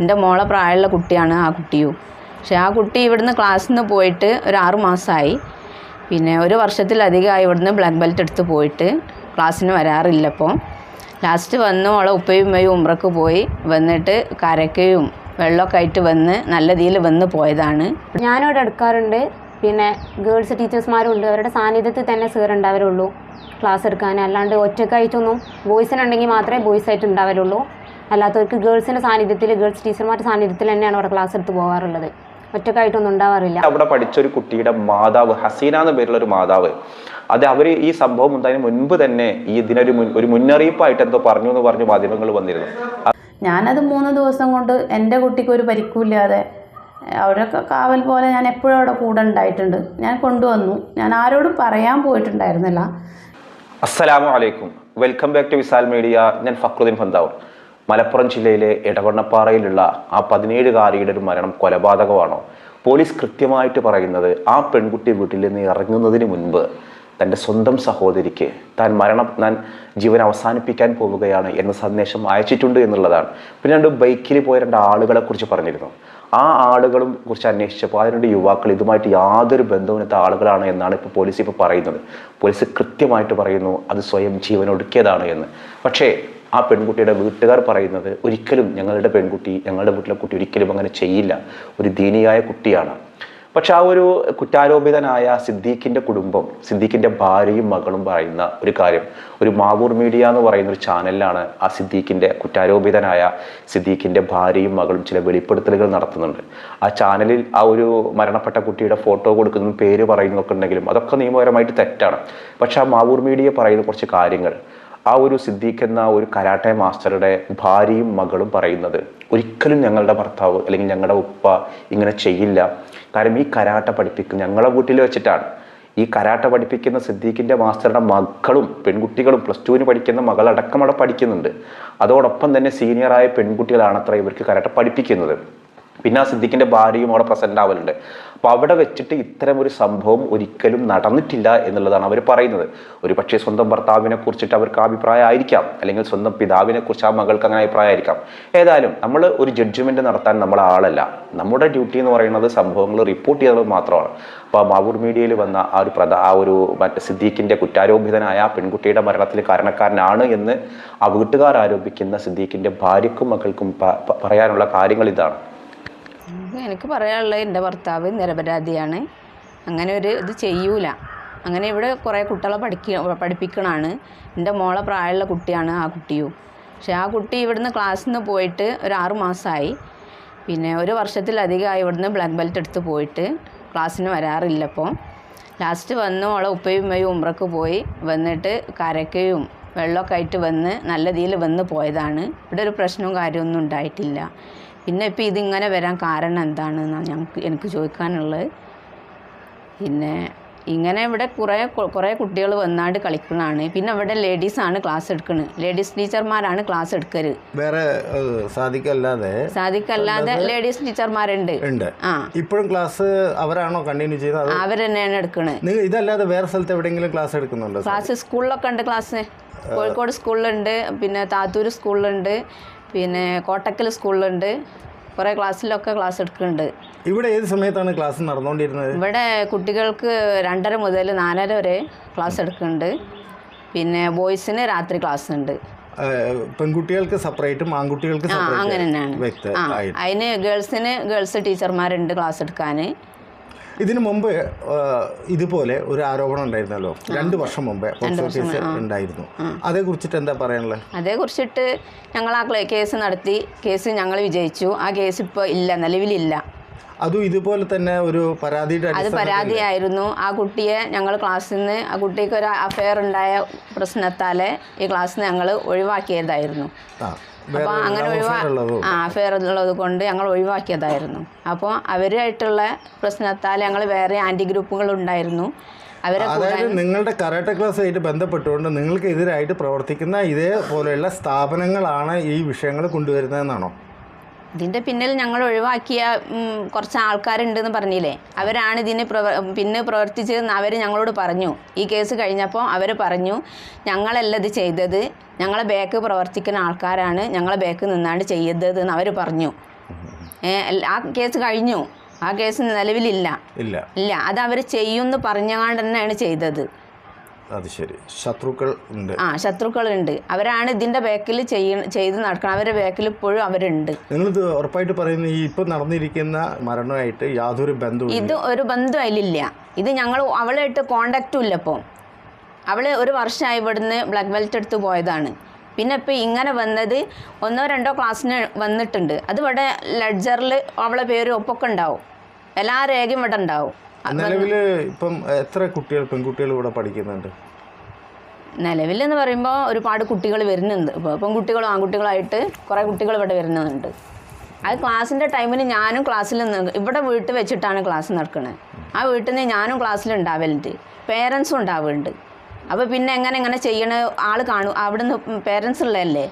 എന്റെ മോളെ പ്രായമുള്ള കുട്ടിയാണ് ആ കുട്ടിയും. പക്ഷേ ആ കുട്ടി ഇവിടുന്ന് ക്ലാസ്സിൽ നിന്ന് പോയിട്ട് ഒരു ആറു മാസമായി പിന്നെ ഒരു വർഷത്തിലധികമായി ഇവിടുന്ന് ബ്ലാക്ക് ബെൽറ്റ് എടുത്ത് പോയിട്ട് ക്ലാസ്സിന് വരാറില്ല ഇപ്പോൾ ലാസ്റ്റ് വന്ന് ഓളെ ഉപ്പയും ഉമ്മയും ഉമ്രക്ക് പോയി. വന്നിട്ട് കരക്കയും വെള്ളമൊക്കെ ആയിട്ട് വന്ന് നല്ല രീതിയിൽ വന്ന് പോയതാണ്. ഞാനിവിടെ എടുക്കാറുണ്ട്. പിന്നെ ഗേൾസ് ടീച്ചേഴ്സ്മാരും ഉണ്ട് അവരുടെ സാന്നിധ്യത്തിൽ തന്നെ സീർ ഉണ്ടാവരുള്ളൂ ക്ലാസ് എടുക്കാൻ. അല്ലാണ്ട് ഒറ്റക്കായിട്ടൊന്നും ബോയ്സിനുണ്ടെങ്കിൽ മാത്രമേ ബോയ്സ് ആയിട്ട് ഉണ്ടാവരുള്ളൂ അല്ലാത്തവർക്ക് ഗേൾസിന്റെ സാന്നിധ്യത്തിൽ ഗേൾസ് ടീച്ചർമാരുടെ സാന്നിധ്യത്തിൽ തന്നെയാണ് അവിടെ ക്ലാസ് എടുത്ത് പോകാറുള്ളത്. ഒറ്റക്കായിട്ടൊന്നും ഉണ്ടാവാറില്ല. അവിടെ പഠിച്ച ഒരു കുട്ടിയുടെ മാതാവ് ഹസീന എന്ന പേരുള്ള ഒരു മാതാവ് അത് അവർ ഈ സംഭവം ഉണ്ടായതിന് മുൻപ് തന്നെ ഈ ഇതിനൊരു ഒരു മുന്നറിയിപ്പായിട്ട് എന്തോ പറഞ്ഞു എന്ന് പറഞ്ഞു മാധ്യമങ്ങൾ വന്നിരുന്നു. ഞാനത് മൂന്ന് ദിവസം കൊണ്ട് എന്റെ കുട്ടിക്ക് ഒരു പരിക്കുമില്ലാതെ അവരൊക്കെ കാവൽ പോലെ ഞാൻ എപ്പോഴും അവിടെ കൂടെ ഉണ്ടായിട്ടുണ്ട്. ഞാൻ കൊണ്ടുവന്നു. ഞാൻ ആരോടും പറയാൻ പോയിട്ടുണ്ടായിരുന്നില്ല. അസ്സലാമു അലൈക്കും. Welcome back to Wisal media. ഞാൻ ഫക്രുദ്ദീൻ ഫന്താവൂർ. മലപ്പുറം ജില്ലയിലെ എടവണ്ണപ്പാറയിലുള്ള ആ പതിനേഴുകാരിയുടെ ഒരു മരണം കൊലപാതകമാണോ? പോലീസ് കൃത്യമായിട്ട് പറയുന്നത് ആ പെൺകുട്ടി വീട്ടിൽ നിന്ന് ഇറങ്ങുന്നതിന് മുൻപ് തന്റെ സ്വന്തം സഹോദരിക്ക് താൻ മരണം ഞാൻ ജീവൻ അവസാനിപ്പിക്കാൻ പോവുകയാണ് എന്ന സന്ദേശം അയച്ചിട്ടുണ്ട് എന്നുള്ളതാണ്. പിന്നെ രണ്ട് ബൈക്കിൽ പോയ രണ്ട് ആളുകളെ കുറിച്ച് പറഞ്ഞിരുന്നു. ആ ആളുകളും കുറിച്ച് അന്വേഷിച്ചപ്പോൾ ആ രണ്ട് യുവാക്കൾ ഇതുമായിട്ട് യാതൊരു ബന്ധവുമില്ലാത്ത ആളുകളാണ് എന്നാണ് ഇപ്പോൾ പോലീസ് ഇപ്പോൾ പറയുന്നത്. പോലീസ് കൃത്യമായിട്ട് പറയുന്നു അത് സ്വയം ജീവനൊടുക്കിയതാണ് എന്ന്. പക്ഷേ ആ പെൺകുട്ടിയുടെ വീട്ടുകാർ പറയുന്നത് ഒരിക്കലും ഞങ്ങളുടെ പെൺകുട്ടി ഞങ്ങളുടെ വീട്ടിലെ കുട്ടി ഒരിക്കലും അങ്ങനെ ചെയ്യില്ല. ഒരു ദീനിയായ കുട്ടിയാണ്. പക്ഷെ ആ ഒരു കുറ്റാരോപിതനായ സിദ്ദീഖിന്റെ കുടുംബം സിദ്ദീഖിന്റെ ഭാര്യയും മകളും പറയുന്ന ഒരു കാര്യം ഒരു മാവൂർ മീഡിയ എന്ന് പറയുന്ന ഒരു ചാനലിലാണ് ആ സിദ്ദീഖിന്റെ കുറ്റാരോപിതനായ സിദ്ദീഖിന്റെ ഭാര്യയും മകളും ചില വെളിപ്പെടുത്തലുകൾ നടത്തുന്നുണ്ട്. ആ ചാനലിൽ ആ ഒരു മരണപ്പെട്ട കുട്ടിയുടെ ഫോട്ടോ കൊടുക്കുന്നതും പേര് പറയുന്നതൊക്കെ ഉണ്ടെങ്കിലും അതൊക്കെ നിയമപരമായിട്ട് തെറ്റാണ്. പക്ഷെ ആ മാവൂർ മീഡിയ പറയുന്ന കുറച്ച് കാര്യങ്ങൾ ആ ഒരു സിദ്ദീഖ് എന്ന ഒരു കരാട്ടെ മാസ്റ്ററുടെ ഭാര്യയും മകളും പറയുന്നത് ഒരിക്കലും ഞങ്ങളുടെ ഭർത്താവ് അല്ലെങ്കിൽ ഞങ്ങളുടെ ഉപ്പ ഇങ്ങനെ ചെയ്യില്ല. കാരണം ഈ കരാട്ട പഠിപ്പിക്കും ഞങ്ങളെ വീട്ടിൽ വെച്ചിട്ടാണ്. ഈ കരാട്ട പഠിപ്പിക്കുന്ന സിദ്ദീഖിന്റെ മാസ്റ്ററുടെ മക്കളും പെൺകുട്ടികളും പ്ലസ് ടുവിന് പഠിക്കുന്ന മകളടക്കം അവിടെ പഠിക്കുന്നുണ്ട്. അതോടൊപ്പം തന്നെ സീനിയറായ പെൺകുട്ടികളാണ് അത്ര ഇവർക്ക് കരാട്ട പഠിപ്പിക്കുന്നത്. പിന്നെ ആ സിദ്ദിഖിന്റെ ഭാര്യയും അവിടെ പ്രസന്റ് ആവലുണ്ട്. അപ്പോൾ അവിടെ വെച്ചിട്ട് ഇത്തരം ഒരു സംഭവം ഒരിക്കലും നടന്നിട്ടില്ല എന്നുള്ളതാണ് അവർ പറയുന്നത്. ഒരു പക്ഷേ സ്വന്തം ഭർത്താവിനെ കുറിച്ചിട്ട് അവർക്ക് അഭിപ്രായമായിരിക്കാം അല്ലെങ്കിൽ സ്വന്തം പിതാവിനെ കുറിച്ച് ആ മകൾക്ക് അങ്ങനെ അഭിപ്രായം ആയിരിക്കാം. ഏതായാലും നമ്മൾ ഒരു ജഡ്ജ്മെന്റ് നടത്താൻ നമ്മൾ ആളല്ല. നമ്മുടെ ഡ്യൂട്ടി എന്ന് പറയുന്നത് സംഭവങ്ങൾ റിപ്പോർട്ട് ചെയ്യുന്നത് മാത്രമാണ്. അപ്പോൾ മാവൂർ മീഡിയയിൽ വന്ന ആ ഒരു പ്രധാ ആ ഒരു മറ്റേ സിദ്ദീഖിന്റെ കുറ്റാരോപിതനായ പെൺകുട്ടിയുടെ മരണത്തിൽ കാരണക്കാരനാണ് എന്ന് ആ വീട്ടുകാർ ആരോപിക്കുന്ന സിദ്ദീഖിന്റെ ഭാര്യക്കും മക്കൾക്കും പറയാനുള്ള കാര്യങ്ങൾ ഇതാണ്. എനിക്ക് പറയാനുള്ളത് എന്റെ ഭർത്താവ് നിരപരാധിയാണ്. അങ്ങനെ ഒരു ഇത് ചെയ്യൂല. അങ്ങനെ ഇവിടെ കുറേ കുട്ടികളെ പഠിക്ക പഠിപ്പിക്കണമാണ് എന്റെ മോളെ പ്രായമുള്ള കുട്ടിയാണ് ആ കുട്ടിയും. പക്ഷേ ആ കുട്ടി ഇവിടുന്ന് ക്ലാസ്സിൽ നിന്ന് പോയിട്ട് ഒരു ആറു മാസമായി. പിന്നെ ഒരു വർഷത്തിലധികമായി ഇവിടുന്ന് ബ്ലാക്ക് ബെൽറ്റ് എടുത്ത് പോയിട്ട് ക്ലാസ്സിന് വരാറില്ല ഇപ്പോൾ ലാസ്റ്റ് വന്ന് മോളെ ഉപ്പയും ഉമ്മയും ഉമ്രക്ക് പോയി വന്നിട്ട് കരക്കയും വെള്ളമൊക്കെ ആയിട്ട് വന്ന് നല്ല രീതിയിൽ വന്ന് പോയതാണ്. ഇവിടെ ഒരു പ്രശ്നവും കാര്യമൊന്നും ഉണ്ടായിട്ടില്ല. പിന്നെ ഇപ്പം ഇതിങ്ങനെ വരാൻ കാരണം എന്താണെന്നാണ് ഞങ്ങൾക്ക് എനിക്ക് ചോദിക്കാനുള്ളത്. പിന്നെ ഇങ്ങനെ ഇവിടെ കുറേ കുറേ കുട്ടികൾ വന്നാണ്ട് കളിക്കുന്നതാണ് പിന്നെ ഇവിടെ ലേഡീസാണ് ക്ലാസ് എടുക്കുന്നത് ലേഡീസ് ടീച്ചർമാരാണ് ക്ലാസ് എടുക്കരുത് വേറെ സാധിക്കല്ലാതെ. സാധിക്കല്ലാതെ ലേഡീസ് ടീച്ചർമാരുണ്ട് ഉണ്ട്. ആ. ഇപ്പോഴും ക്ലാസ് അവരാണോ കണ്ടിന്യൂ ചെയ്യുന്നത്? അവർ തന്നെയാണ് എടുക്കുന്നത് ഇതല്ലാതെ വേറെ സ്ഥലത്ത് എവിടെയെങ്കിലും ക്ലാസ് എടുക്കുന്നുണ്ടോ ക്ലാസ് സ്കൂളിലൊക്കെ ഉണ്ട് ക്ലാസ് കോഴിക്കോട് സ്കൂളിലുണ്ട് പിന്നെ താത്തൂർ സ്കൂളിലുണ്ട് പിന്നെ കോട്ടക്കൽ സ്കൂളിലുണ്ട്. കുറേ ക്ലാസ്സിലൊക്കെ ക്ലാസ് എടുക്കുന്നുണ്ട്. ഇവിടെ ഏത് സമയത്താണ് ക്ലാസ് നടന്നുകൊണ്ടിരുന്നത്? ഇവിടെ കുട്ടികൾക്ക് രണ്ടര മുതൽ നാലര വരെ ക്ലാസ് എടുക്കുന്നുണ്ട്. പിന്നെ ബോയ്സിന് രാത്രി ക്ലാസ് ഉണ്ട്. പെൺകുട്ടികൾക്ക് സെപ്പറേറ്റും ആൺകുട്ടികൾക്ക് അങ്ങനെ തന്നെയാണ്. അതിന് ഗേൾസിന് ഗേൾസ് ടീച്ചർമാരുണ്ട് ക്ലാസ് എടുക്കാൻ. ഇതിനു മുമ്പ് ഇതുപോലെ ഒരു ആരോപണം ഉണ്ടായിരുന്നല്ലോ. രണ്ട് വർഷം മുമ്പേ പോക്സോ കേസ് ഉണ്ടായിരുന്നു. അതേ കുറിച്ചിട്ട് എന്താ പറയാനുള്ളത് അതേക്കുറിച്ചിട്ട് ഞങ്ങൾ ആ കേസ് നടത്തി. കേസ് ഞങ്ങൾ വിജയിച്ചു. ആ കേസ് ഇപ്പോൾ ഇല്ല നിലവിലില്ല. അതും ഇതുപോലെ തന്നെ ഒരു പരാതിയുടെ അത് പരാതിയായിരുന്നു. ആ കുട്ടിയെ ഞങ്ങൾ ക്ലാസ്സിൽ നിന്ന് ആ കുട്ടിക്ക് ഒരു അഫെയർ ഉണ്ടായ പ്രശ്നത്താലേ ഈ ക്ലാസ്സിൽ നിന്ന് ഞങ്ങൾ ഒഴിവാക്കിയതായിരുന്നു. അപ്പോൾ അങ്ങനെ ഒഴിവാ ആ അഫെയർ ഉള്ളത് കൊണ്ട് ഞങ്ങൾ ഒഴിവാക്കിയതായിരുന്നു. അപ്പോൾ അവരുമായിട്ടുള്ള പ്രശ്നത്താൽ ഞങ്ങൾ വേറെ ആന്റി ഗ്രൂപ്പുകൾ ഉണ്ടായിരുന്നു. അവരെ അതായത് നിങ്ങളുടെ കരാട്ട ക്ലാസ്സായിട്ട് ബന്ധപ്പെട്ടുകൊണ്ട് നിങ്ങൾക്ക് എതിരായിട്ട് പ്രവർത്തിക്കുന്ന ഇതേപോലെയുള്ള സ്ഥാപനങ്ങളാണ് ഈ വിഷയങ്ങൾ കൊണ്ടുവരുന്നതെന്നാണോ? ഇതിന്റെ പിന്നിൽ ഞങ്ങൾ ഒഴിവാക്കിയ കുറച്ച് ആൾക്കാരുണ്ടെന്ന് പറഞ്ഞില്ലേ? അവരാണ് ഇതിന് പ്രവർ പിന്നെ പ്രവർത്തിച്ചതെന്ന് അവർ ഞങ്ങളോട് പറഞ്ഞു. ഈ കേസ് കഴിഞ്ഞപ്പോൾ അവർ പറഞ്ഞു ഞങ്ങളല്ല ഇത് ചെയ്തത്. ഞങ്ങളെ ബാക്ക് പ്രവർത്തിക്കുന്ന ആൾക്കാരാണ്. ഞങ്ങളെ ബാക്ക് നിന്നാണ്ട് ചെയ്തത് എന്ന് അവർ പറഞ്ഞു. ആ കേസ് കഴിഞ്ഞു. ആ കേസ് നിലവിലില്ല. ഇല്ല. ഇല്ല. അത് അവർ ചെയ്യുമെന്ന് പറഞ്ഞുകൊണ്ട് തന്നെയാണ് ചെയ്തത്. അത് ശരി. ശത്രുക്കൾ ഉണ്ട്. ആ ശത്രുക്കളുണ്ട്. അവരാണ് ഇതിന്റെ ബാക്കിൽ ചെയ്യ ചെയ്ത് നടക്കണം അവരുടെ ബാക്കിൽ ഇപ്പോഴും അവരുണ്ട്. നിങ്ങൾ ഉറപ്പായിട്ട് പറയുന്ന ഈ ഇപ്പം നടന്നിരിക്കുന്ന മരണമായിട്ട് യാതൊരു ബന്ധവും ഇത് ഒരു ബന്ധം അതിലില്ല. ഇത് ഞങ്ങൾ അവളായിട്ട് കോണ്ടാക്റ്റും ഇല്ല ഇപ്പോൾ അവൾ ഒരു വർഷമായി ഇവിടുന്ന് ബ്ലാക്ക് ബെൽറ്റ് എടുത്ത് പോയതാണ്. പിന്നെ ഇപ്പോൾ ഇങ്ങനെ വന്നത് ഒന്നോ രണ്ടോ ക്ലാസ്സിന് വന്നിട്ടുണ്ട്. അത് ഇവിടെ ലെഡ്ജറിൽ അവളെ പേര് ഒപ്പൊക്കെ ഉണ്ടാവും. എല്ലാ രേഖയും ഇവിടെ ഉണ്ടാവും. നിലവിൽ ഇപ്പം എത്ര കുട്ടികൾ പെൺകുട്ടികൾ ഇവിടെ പഠിക്കുന്നുണ്ട്? നിലവിലെന്ന് പറയുമ്പോൾ ഒരുപാട് കുട്ടികൾ വരുന്നുണ്ട്. ഇപ്പോൾ പെൺകുട്ടികളും ആൺകുട്ടികളായിട്ട് കുറേ കുട്ടികൾ ഇവിടെ വരുന്നുണ്ട്. അത് ക്ലാസ്സിന്റെ ടൈമിൽ ഞാനും ക്ലാസ്സിൽ നിന്ന് ഇവിടെ വീട്ടിൽ വെച്ചിട്ടാണ് ക്ലാസ് നടക്കുന്നത് ആ വീട്ടിൽ നിന്ന് ഞാനും ക്ലാസ്സിൽ ഉണ്ടാവലുണ്ട്. പേരൻസും ഉണ്ടാവുന്നുണ്ട് അപ്പോൾ പിന്നെ എങ്ങനെ എങ്ങനെ ചെയ്യണ ആൾ കാണും അവിടുന്ന് പേരൻസ് ഉള്ളതല്ലേ?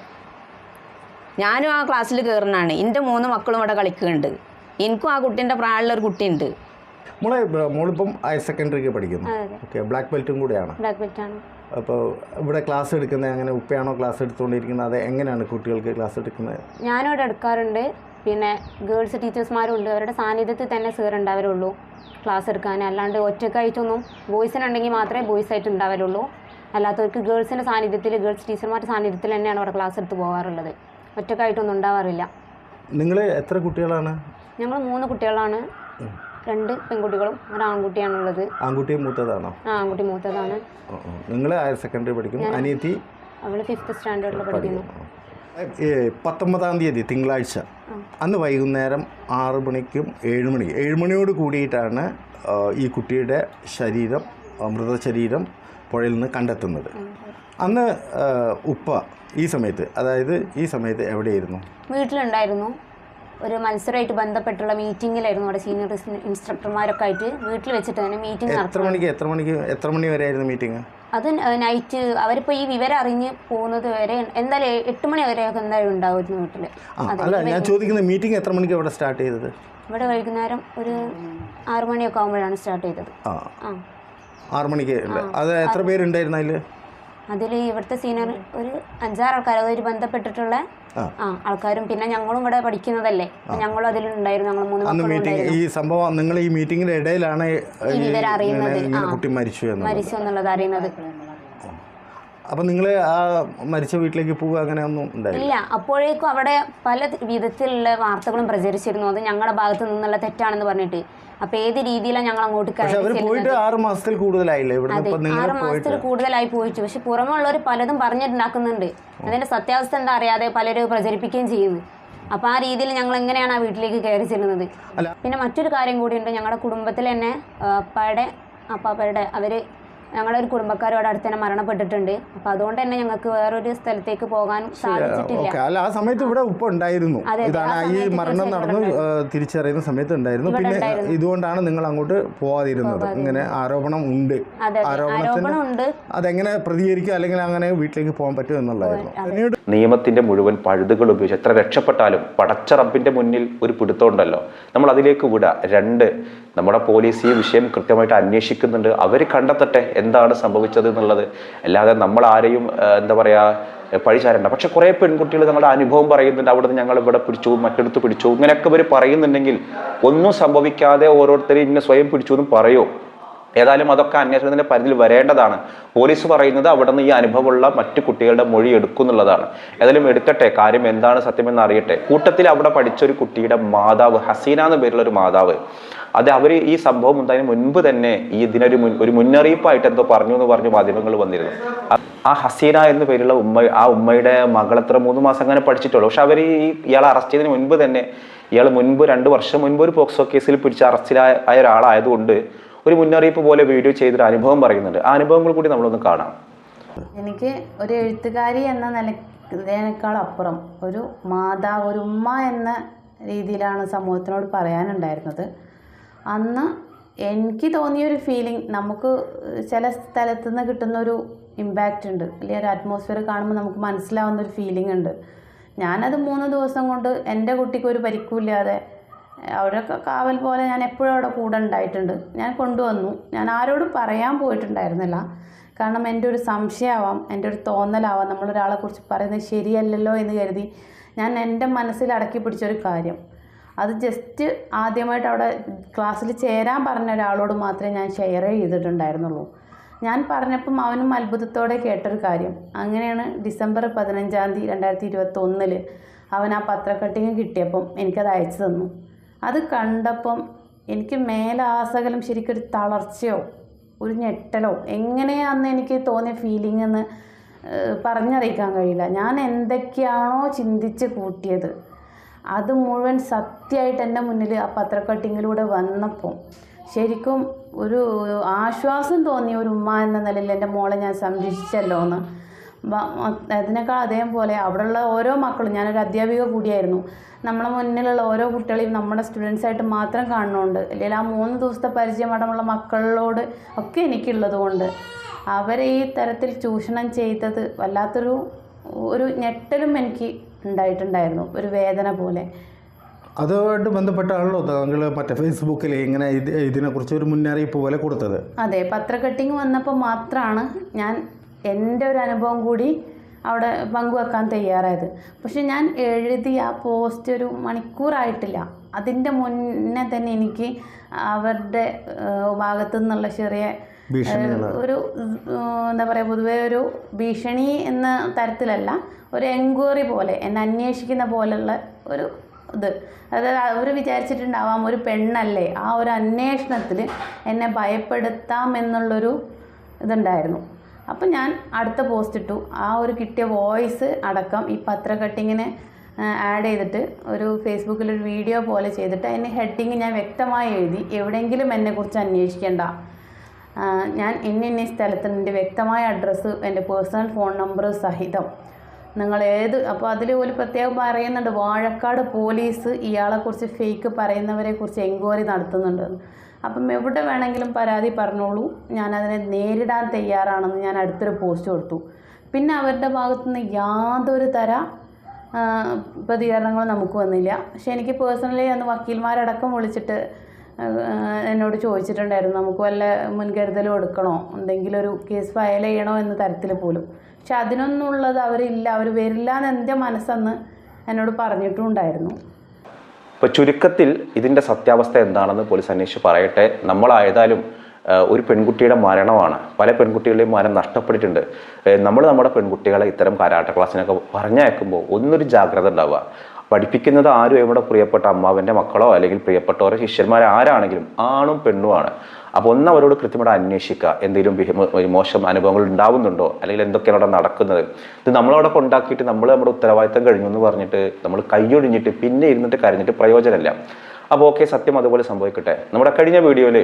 ഞാനും ആ ക്ലാസ്സിൽ കയറുന്നതാണ് എന്റെ മൂന്ന് മക്കളും ഇവിടെ കളിക്കുന്നുണ്ട്. എനിക്കും ആ കുട്ടീന്റെ പ്രായമുള്ള ഒരു കുട്ടിയുണ്ട്. മോളെ മോളിപ്പം ഹയർ സെക്കൻഡറിക്ക് പഠിക്കുന്നു. ഓക്കെ ബ്ലാക്ക് ബെൽറ്റും കൂടെയാണ്. ബ്ലാക്ക് ബെൽറ്റാണ്. അപ്പോൾ ഇവിടെ ക്ലാസ് എടുക്കുന്നത് അങ്ങനെ ഉപ്പയാണോ ക്ലാസ് എടുത്തുകൊണ്ടിരിക്കുന്നത്? അത് എങ്ങനെയാണ് കുട്ടികൾക്ക് ക്ലാസ് എടുക്കുന്നത്? ഞാനും ഇവിടെ എടുക്കാറുണ്ട്. പിന്നെ ഗേൾസ് ടീച്ചേഴ്സ്മാരും ഉണ്ട് അവരുടെ സാന്നിധ്യത്തിൽ തന്നെ സീർ ഉണ്ടാവരുള്ളൂ ക്ലാസ് എടുക്കാൻ. അല്ലാണ്ട് ഒറ്റക്കായിട്ടൊന്നും ബോയ്സിനുണ്ടെങ്കിൽ മാത്രമേ ബോയ്സ് ആയിട്ട് ഉണ്ടാവരുള്ളൂ അല്ലാത്തവർക്ക് ഗേൾസിന്റെ സാന്നിധ്യത്തിൽ ഗേൾസ് ടീച്ചർമാരുടെ സാന്നിധ്യത്തിൽ തന്നെയാണ് അവിടെ ക്ലാസ് എടുത്ത് പോകാറുള്ളത്. ഒറ്റക്കായിട്ടൊന്നും ഉണ്ടാവാറില്ല. നിങ്ങൾ എത്ര കുട്ടികളാണ്? ഞങ്ങൾ മൂന്ന് കുട്ടികളാണ്. രണ്ട് പെൺകുട്ടികളും ഒരു ആൺകുട്ടിയാണുള്ളത്. ആൺകുട്ടി മൂത്തതാണോ? ആ ആൺകുട്ടി മൂത്തതാണ്. നിങ്ങൾ ഹയർ സെക്കൻഡറി പഠിക്കുന്നു. അനിയത്തി? അവൾ ഫിഫ്ത്ത് സ്റ്റാൻഡേർഡിൽ പഠിക്കുന്നു. പത്തൊമ്പതാം തീയതി തിങ്കളാഴ്ച. അന്ന് വൈകുന്നേരം ആറ് മണിക്കും ഏഴ് മണി. ഏഴ് മണിയോട് കൂടിയിട്ടാണ് ഈ കുട്ടിയുടെ ശരീരം മൃതശരീരം പുഴയിൽ നിന്ന് കണ്ടെത്തുന്നത്. അന്ന് ഉപ്പ ഈ സമയത്ത് അതായത് ഈ സമയത്ത് എവിടെയായിരുന്നു? വീട്ടിലുണ്ടായിരുന്നു. ഒരു മത്സരമായിട്ട് ബന്ധപ്പെട്ടുള്ള മീറ്റിങ്ങിലായിരുന്നു അവിടെ സീനിയർ ഇൻസ്ട്രക്ടർമാരൊക്കെ ആയിട്ട് വീട്ടിൽ വെച്ചിട്ട് തന്നെ മീറ്റിംഗ് എത്ര മണിക്ക് എത്ര മണിക്ക് എത്ര മണി വരെ ആയിരുന്നു മീറ്റിംഗ് അത് നൈറ്റ് അവരിപ്പോൾ ഈ വിവരം അറിഞ്ഞ് പോകുന്നത് വരെ എന്തായാലും എട്ട് മണി വരെ എന്തായാലും ഉണ്ടാവുമായിരുന്നു വീട്ടിൽ അല്ല ഞാൻ ചോദിക്കുന്ന മീറ്റിംഗ് എത്ര മണിക്ക് അവിടെ സ്റ്റാർട്ട് ചെയ്തത്? ഇവിടെ വൈകുന്നേരം ഒരു ആറു മണിയൊക്കെ ആകുമ്പോഴാണ് സ്റ്റാർട്ട് ചെയ്തത്. ആ. ആ. ആറ് മണിക്ക് അത് എത്ര പേരുണ്ടായിരുന്നു അതിൽ അതിൽ ഇവിടുത്തെ സീനിയർ ഒരു അഞ്ചാറ് ആൾക്കാർ അതായത് ബന്ധപ്പെട്ടിട്ടുള്ള ആ. ആൾക്കാരും പിന്നെ ഞങ്ങളും ഇവിടെ പഠിക്കുന്നതല്ലേ. ഞങ്ങളും അതിലുണ്ടായിരുന്നു ഞങ്ങൾ മൂന്ന് മീറ്റിംഗ് ഈ സംഭവം നിങ്ങൾ ഈ മീറ്റിംഗിന്റെ ഇടയിലാണ് ആ. കുട്ടി മരിച്ചു മരിച്ചു എന്നുള്ളത് അറിയുന്നത്. അപ്പം നിങ്ങൾ ആ മരിച്ച വീട്ടിലേക്ക് പോവുക അങ്ങനെ ഒന്നും ഉണ്ടായില്ല? ഇല്ല അപ്പോഴേക്കും അവിടെ പല വിധത്തിലുള്ള വാർത്തകളും പ്രചരിച്ചിരുന്നു. അത് ഞങ്ങളുടെ ഭാഗത്ത് നിന്നുള്ള തെറ്റാണെന്ന് പറഞ്ഞിട്ട്. അപ്പൊ ഏത് രീതിയിലാണ് ഞങ്ങൾ അങ്ങോട്ട് പോയിട്ട് ആറ് മാസത്തിൽ കൂടുതലായില്ലേ? ആറ് മാസത്തിൽ കൂടുതലായി പോയിട്ട്. പക്ഷെ പുറമുള്ളവർ പലതും പറഞ്ഞിട്ടുണ്ടാക്കുന്നുണ്ട്. അതിന്റെ സത്യാവസ്ഥ എന്താ അറിയാതെ പലരും പ്രചരിപ്പിക്കുകയും ചെയ്യുന്നു. അപ്പൊ ആ രീതിയിൽ ഞങ്ങൾ എങ്ങനെയാണ് ആ വീട്ടിലേക്ക് കയറി ചെല്ലുന്നത്. പിന്നെ മറ്റൊരു കാര്യം കൂടിയുണ്ട്. ഞങ്ങളുടെ കുടുംബത്തിൽ തന്നെ അപ്പായുടെ അപ്പാപ്പയുടെ അവർ ഞങ്ങളുടെ ഒരു കുടുംബക്കാരോട് അടുത്ത് തന്നെ മരണപ്പെട്ടിട്ടുണ്ട്. അപ്പൊ അതുകൊണ്ട് തന്നെ ഞങ്ങൾക്ക് വേറൊരു സ്ഥലത്തേക്ക് പോകാൻ സാധിച്ചിട്ടില്ല. ഓക്കെ. അല്ല ആ സമയത്ത് ഇവിടെ ഉപ്പ ഉണ്ടായിരുന്നു. ഇതാണ് ഈ മരണം നടന്നു തിരിച്ചറിയുന്ന സമയത്ത് ഉണ്ടായിരുന്നു. പിന്നെ ഇതുകൊണ്ടാണ് നിങ്ങൾ അങ്ങോട്ട് പോവാതിരുന്നത്. ഇങ്ങനെ ആരോപണം ഉണ്ട്. ആരോപണം അതെ. ആരോപണത്തിന് അതെങ്ങനെ പ്രതികരിക്കുക അല്ലെങ്കിൽ അങ്ങനെ വീട്ടിലേക്ക് പോകാൻ പറ്റും എന്നുള്ളതായിരുന്നു. നിയമത്തിന്റെ മുഴുവൻ പഴുതുകൾ ഉപയോഗിച്ച് എത്ര രക്ഷപ്പെട്ടാലും പടച്ച റബ്ബിന്റെ മുന്നിൽ ഒരു പിടുത്തമുണ്ടല്ലോ നമ്മൾ അതിലേക്ക് വിടുക രണ്ട് നമ്മുടെ പോലീസ് ഈ വിഷയം കൃത്യമായിട്ട് അന്വേഷിക്കുന്നുണ്ട്. അവർ കണ്ടെത്തട്ടെ എന്താണ് സംഭവിച്ചത് എന്നുള്ളത്. അല്ലാതെ നമ്മൾ ആരെയും എന്താ പറയാ പഴിചാരണ്ട. പക്ഷെ കുറേ പെൺകുട്ടികൾ നമ്മുടെ അനുഭവം പറയുന്നുണ്ട്. അവിടെ നിന്ന് ഞങ്ങൾ ഇവിടെ പിടിച്ചു മറ്റെടുത്ത് പിടിച്ചു. ഇങ്ങനെയൊക്കെ ഇവർ പറയുന്നുണ്ടെങ്കിൽ ഒന്നും സംഭവിക്കാതെ ഓരോരുത്തരും ഇങ്ങനെ സ്വയം പിടിച്ചു എന്നും പറയോ? ഏതായാലും അതൊക്കെ അന്വേഷണത്തിന്റെ പരിധിയിൽ വരേണ്ടതാണ്. പോലീസ് പറയുന്നത് അവിടെ നിന്ന് ഈ അനുഭവമുള്ള മറ്റു കുട്ടികളുടെ മൊഴി എടുക്കുന്നുള്ളതാണ്. ഏതായാലും എടുക്കട്ടെ കാര്യം എന്താണ് സത്യമെന്ന് അറിയട്ടെ. കൂട്ടത്തിൽ അവിടെ പഠിച്ച ഒരു കുട്ടിയുടെ മാതാവ് ഹസീന എന്ന പേരുള്ള ഒരു മാതാവ് അത് അവർ ഈ സംഭവം ഉണ്ടായതിന് മുൻപ് തന്നെ ഈ ഇതിനൊരു മുൻ ഒരു മുന്നറിയിപ്പായിട്ട് എന്തോ പറഞ്ഞു എന്ന് പറഞ്ഞു മാധ്യമങ്ങൾ വന്നിരുന്നു. ആ ഹസീന എന്ന പേരുള്ള ഉമ്മ ആ ഉമ്മയുടെ മകൾ എത്ര മൂന്ന് മാസം അങ്ങനെ പഠിച്ചിട്ടുള്ളൂ. പക്ഷെ അവർ ഈ ഇയാളെ അറസ്റ്റ് ചെയ്തതിന് മുൻപ് തന്നെ ഇയാൾ മുൻപ് രണ്ട് വർഷം മുൻപ് ഒരു പോക്സോ കേസിൽ പിടിച്ച് അറസ്റ്റിലായ ഒരാളായതുകൊണ്ട് ഒരു മുന്നറിയിപ്പ് പോലെ വീഡിയോ ചെയ്തൊരു അനുഭവം പറയുന്നുണ്ട്. ആ അനുഭവങ്ങൾ കൂടി നമ്മളൊന്ന് കാണാം. എനിക്ക് ഒരു എഴുത്തുകാരി എന്ന നിലക്കാൾ അപ്പുറം ഒരു മാതാവ് ഒരു ഉമ്മ എന്ന രീതിയിലാണ് സമൂഹത്തിനോട് പറയാനുണ്ടായിരുന്നത്. അന്ന് എനിക്ക് തോന്നിയൊരു ഫീലിംഗ് നമുക്ക് ചില സ്ഥലത്തു നിന്ന് കിട്ടുന്നൊരു ഇമ്പാക്റ്റ് ഉണ്ട്. അല്ലെങ്കിൽ ഒരു അറ്റ്മോസ്ഫിയർ കാണുമ്പോൾ നമുക്ക് മനസ്സിലാവുന്ന ഒരു ഫീലിംഗ് ഉണ്ട്. ഞാനത് മൂന്ന് ദിവസം കൊണ്ട് എന്റെ കുട്ടിക്ക് ഒരു പരിക്കുമില്ലാതെ അവരൊക്കെ കാവൽ പോലെ ഞാൻ എപ്പോഴും അവിടെ കൂടെ ഉണ്ടായിട്ടുണ്ട്. ഞാൻ കൊണ്ടുവന്നു. ഞാൻ ആരോടും പറയാൻ പോയിട്ടുണ്ടായിരുന്നില്ല. കാരണം എന്റെ ഒരു സംശയമാവാം എന്റെ ഒരു തോന്നലാവാം. നമ്മളൊരാളെ കുറിച്ച് പറയുന്നത് ശരിയല്ലല്ലോ എന്ന് കരുതി ഞാൻ എന്റെ മനസ്സിൽ അടക്കി പിടിച്ചൊരു കാര്യം. അത് ജസ്റ്റ് ആദ്യമായിട്ട് അവിടെ ക്ലാസ്സിൽ ചേരാൻ പറഞ്ഞ ഒരാളോട് മാത്രമേ ഞാൻ ഷെയർ ചെയ്തിട്ടുണ്ടായിരുന്നുള്ളൂ. ഞാൻ പറഞ്ഞപ്പം അവനും അത്ഭുതത്തോടെ കേട്ടൊരു കാര്യം. അങ്ങനെയാണ് ഡിസംബർ പതിനഞ്ചാം തീയതി രണ്ടായിരത്തി ഇരുപത്തൊന്നിൽ അവൻ ആ പത്രക്കട്ടിങ് കിട്ടിയപ്പം എനിക്കത് അയച്ചു തന്നു. അത് കണ്ടപ്പം എനിക്ക് മേലാസകലം ശരിക്കൊരു തളർച്ചയോ ഒരു ഞെട്ടലോ എങ്ങനെയാണെന്ന് എനിക്ക് തോന്നിയ ഫീലിംഗ് എന്ന് പറഞ്ഞറിയിക്കാൻ കഴിയില്ല. ഞാൻ എന്തൊക്കെയാണോ ചിന്തിച്ച് കൂട്ടിയത് അത് മുഴുവൻ സത്യമായിട്ട് എന്റെ മുന്നിൽ ആ പത്രക്കട്ടിങ്ങിലൂടെ വന്നപ്പോൾ ശരിക്കും ഒരു ആശ്വാസം തോന്നിയ ഒരു ഉമ്മ എന്ന നിലയിൽ എന്റെ മോളെ ഞാൻ സംരക്ഷിച്ചല്ലോ എന്ന് അതിനേക്കാൾ അതേപോലെ അവിടെയുള്ള ഓരോ മക്കളും ഞാനൊരു അധ്യാപിക കൂടിയായിരുന്നു. നമ്മളെ മുന്നിലുള്ള ഓരോ കുട്ടികളെയും നമ്മുടെ സ്റ്റുഡൻസായിട്ട് മാത്രം കാണുന്നുണ്ട് അല്ലെങ്കിൽ ആ മൂന്ന് ദിവസത്തെ പരിചയമടമുള്ള മക്കളോട് ഒക്കെ എനിക്കുള്ളത് കൊണ്ട്. അവരെ ഈ തരത്തിൽ ചൂഷണം ചെയ്തത് വല്ലാത്തൊരു ഒരു ഞെട്ടലും എനിക്ക് ഉണ്ടായിട്ടുണ്ടായിരുന്നു ഒരു വേദന പോലെ. അതുമായിട്ട് ബന്ധപ്പെട്ടാണല്ലോ താങ്കൾ മറ്റേ ഫേസ്ബുക്കിൽ ഇങ്ങനെ ഇതിനെക്കുറിച്ച് ഒരു മുന്നറിയിപ്പ് പോലെ കൊടുത്തത്. അതെ പത്രക്കട്ടിങ് വന്നപ്പോൾ മാത്രമാണ് ഞാൻ എന്റെ ഒരു അനുഭവം കൂടി അവിടെ പങ്കുവെക്കാൻ തയ്യാറായത്. പക്ഷെ ഞാൻ എഴുതിയ ആ പോസ്റ്റ് ഒരു മണിക്കൂറായിട്ടില്ല. അതിന്റെ മുന്നേ തന്നെ എനിക്ക് അവരുടെ ഭാഗത്തു നിന്നുള്ള ചെറിയ ഒരു എന്താ പറയുക പൊതുവേ ഒരു ഭീഷണി എന്ന തരത്തിലല്ല ഒരു എൻക്വയറി പോലെ എന്നെ അന്വേഷിക്കുന്ന പോലെയുള്ള ഒരു ഇത്. അതായത് അവർ വിചാരിച്ചിട്ടുണ്ടാവാം ഒരു പെണ്ണല്ലേ ആ ഒരു അന്വേഷണത്തിൽ എന്നെ ഭയപ്പെടുത്താം എന്നുള്ളൊരു ഇതുണ്ടായിരുന്നു. അപ്പം ഞാൻ അടുത്ത പോസ്റ്റ് ഇട്ടു. ആ ഒരു കിട്ടിയ വോയിസ് അടക്കം ഈ പത്ര കട്ടിങ്ങിന് ആഡ് ചെയ്തിട്ട് ഒരു ഫേസ്ബുക്കിൽ ഒരു വീഡിയോ പോലെ ചെയ്തിട്ട് അതിന് ഹെഡിങ് ഞാൻ വ്യക്തമായി എഴുതി. എവിടെയെങ്കിലും എന്നെക്കുറിച്ച് അന്വേഷിക്കേണ്ട. ഞാൻ ഇന്ന ഇന്ന സ്ഥലത്ത് എന്റെ വ്യക്തമായ അഡ്രസ്സ് എന്റെ പേഴ്സണൽ ഫോൺ നമ്പർ സഹിതം. നിങ്ങൾ ഏത് അപ്പോൾ അതിൽ ഒരു പ്രത്യേകം പറയുന്നുണ്ട്. വാഴക്കാട് പോലീസ് ഇയാളെക്കുറിച്ച് ഫേക്ക് പറയുന്നവരെക്കുറിച്ച് എൻക്വയറി നടത്തുന്നുണ്ട്. അപ്പം എവിടെ വേണമെങ്കിലും പരാതി പറഞ്ഞോളൂ. ഞാനതിനെ നേരിടാൻ തയ്യാറാണെന്ന് ഞാൻ അടുത്തൊരു പോസ്റ്റ് കൊടുത്തു. പിന്നെ അവരുടെ ഭാഗത്തു നിന്ന് യാതൊരു തര പ്രതികരണങ്ങളും നമുക്ക് വന്നില്ല. പക്ഷെ എനിക്ക് പേഴ്സണലി അന്ന് വക്കീൽമാരടക്കം വിളിച്ചിട്ട് എന്നോട് ചോദിച്ചിട്ടുണ്ടായിരുന്നു നമുക്ക് വല്ല മുൻകരുതലും എടുക്കണോ? എന്തെങ്കിലും ഒരു കേസ് ഫയൽ ചെയ്യണോ? എന്ന തരത്തിൽ പോലും. പക്ഷെ അതിനൊന്നുള്ളത് അവരില്ല. അവർ വരില്ല എന്ന് എന്റെ മനസ്സന്ന് എന്നോട് പറഞ്ഞിട്ടും ഇപ്പോൾ ചുരുക്കത്തിൽ ഇതിന്റെ സത്യാവസ്ഥ എന്താണെന്ന് പോലീസ് അന്വേഷിച്ച് പറയട്ടെ. നമ്മളായതാലും ആ, ഒരു പെൺകുട്ടിയുടെ മരണമാണ്. പല പെൺകുട്ടികളുടെയും മരണം നഷ്ടപ്പെട്ടിട്ടുണ്ട്. നമ്മൾ നമ്മുടെ പെൺകുട്ടികളെ ഇത്തരം കാരാട്ട ക്ലാസ്സിനൊക്കെ പറഞ്ഞയക്കുമ്പോൾ ഒന്നൊരു ജാഗ്രത ഉണ്ടാവുക. പഠിപ്പിക്കുന്നത് ആരും എവിടെ പ്രിയപ്പെട്ട അമ്മാവന്റെ മക്കളോ അല്ലെങ്കിൽ പ്രിയപ്പെട്ടവരോ ശിഷ്യന്മാരോ ആരാണെങ്കിലും ആണും പെണ്ണുമാണ് അപ്പോൾ ഒന്ന് അവരോട് കൃത്യമായിട്ട് അന്വേഷിക്കുക. എന്തെങ്കിലും മോശം അനുഭവങ്ങൾ ഉണ്ടാവുന്നുണ്ടോ? അല്ലെങ്കിൽ എന്തൊക്കെയാണ് അവിടെ നടക്കുന്നത്? ഇത് നമ്മളവിടെ കൊണ്ടാക്കിയിട്ട് നമ്മൾ നമ്മുടെ ഉത്തരവാദിത്തം കഴിഞ്ഞു എന്ന് പറഞ്ഞിട്ട് നമ്മൾ കൈയൊഴിഞ്ഞിട്ട് പിന്നെ ഇരുന്നിട്ട് കരഞ്ഞിട്ട് പ്രയോജനമില്ല. അപ്പോൾ ഓക്കെ സത്യം അതുപോലെ സംഭവിക്കട്ടെ. നമ്മുടെ കഴിഞ്ഞ വീഡിയോയിൽ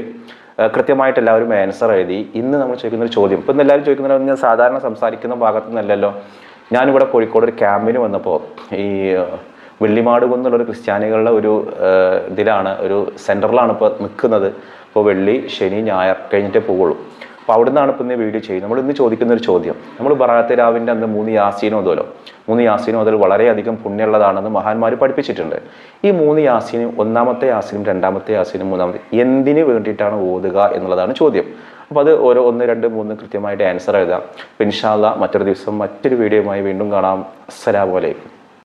കൃത്യമായിട്ട് എല്ലാവരും ആൻസർ എഴുതി. ഇന്ന് നമ്മൾ ചോദിക്കുന്ന ഒരു ചോദ്യം. ഇപ്പം എല്ലാവരും ചോദിക്കുന്നത് ഞാൻ സാധാരണ സംസാരിക്കുന്ന ഭാഗത്തു നിന്നല്ലല്ലോ. ഞാനിവിടെ കോഴിക്കോട് ഒരു ക്യാമ്പിന് വന്നപ്പോൾ ഈ വെള്ളിമാട് കുന്നുള്ളൊരു ക്രിസ്ത്യാനികളുടെ ഒരു ഇതിലാണ് ഒരു സെന്ററിലാണ് ഇപ്പോൾ നിൽക്കുന്നത് ഇപ്പോൾ വെള്ളി ശനി ഞായർ കഴിഞ്ഞിട്ടേ പോവുള്ളൂ. അപ്പോൾ അവിടെ നിന്നാണ് ഇപ്പോൾ ഇന്ന് വീഡിയോ ചെയ്യുന്നത്. നമ്മൾ ഇന്ന് ചോദിക്കുന്ന ഒരു ചോദ്യം. നമ്മൾ ബറാത്തെ രാവിന്റെ അന്ന് മൂന്ന് യാസീനോ അതോലോ മൂന്ന് യാസീനോ അതിൽ വളരെയധികം പുണ്യമുള്ളതാണെന്ന് മഹാന്മാർ പഠിപ്പിച്ചിട്ടുണ്ട്. ഈ മൂന്ന് യാസീനും ഒന്നാമത്തെ യാസീനും രണ്ടാമത്തെ യാസീനും മൂന്നാമത്തെ എന്തിനു വേണ്ടിയിട്ടാണ് ഓതുക എന്നുള്ളതാണ് ചോദ്യം. അപ്പോൾ അത് ഓരോ ഒന്ന് രണ്ട് മൂന്ന് കൃത്യമായിട്ട് ആൻസർ എഴുതാം. ഇൻഷാല്ല മറ്റൊരു ദിവസം മറ്റൊരു വീഡിയോയുമായി വീണ്ടും കാണാം. അസ്സലാമു അലൈക്കും.